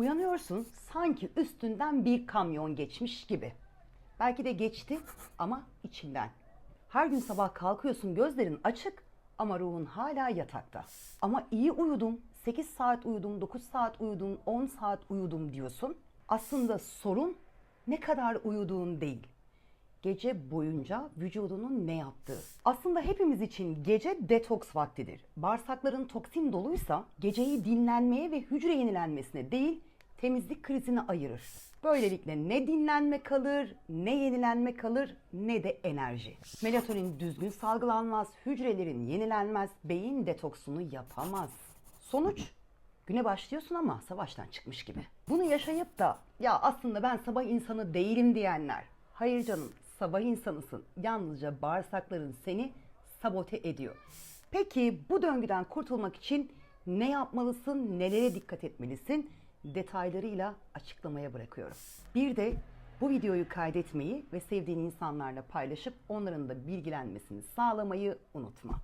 Uyanıyorsun sanki üstünden bir kamyon geçmiş gibi. Belki de geçti ama içinden. Her gün sabah kalkıyorsun gözlerin açık ama ruhun hala yatakta. Ama iyi uyudum, 8 saat uyudum, 9 saat uyudum, 10 saat uyudum diyorsun. Aslında sorun ne kadar uyuduğun değil. Gece boyunca vücudunun ne yaptığı. Aslında hepimiz için gece detoks vaktidir. Bağırsakların toksin doluysa geceyi dinlenmeye ve hücre yenilenmesine değil temizlik krizine ayırır. Böylelikle ne dinlenme kalır, ne yenilenme kalır, ne de enerji. Melatonin düzgün salgılanmaz, hücrelerin yenilenmez, beyin detoksunu yapamaz. Sonuç Güne başlıyorsun ama savaştan çıkmış gibi. Bunu yaşayıp da ya aslında ben sabah insanı değilim diyenler. Hayır canım sabah insanısın. Yalnızca bağırsakların seni sabote ediyor. Peki bu döngüden kurtulmak için ne yapmalısın, nelere dikkat etmelisin? Detaylarıyla açıklamaya bırakıyorum. Bir de bu videoyu kaydetmeyi ve sevdiğin insanlarla paylaşıp onların da bilgilenmesini sağlamayı unutma.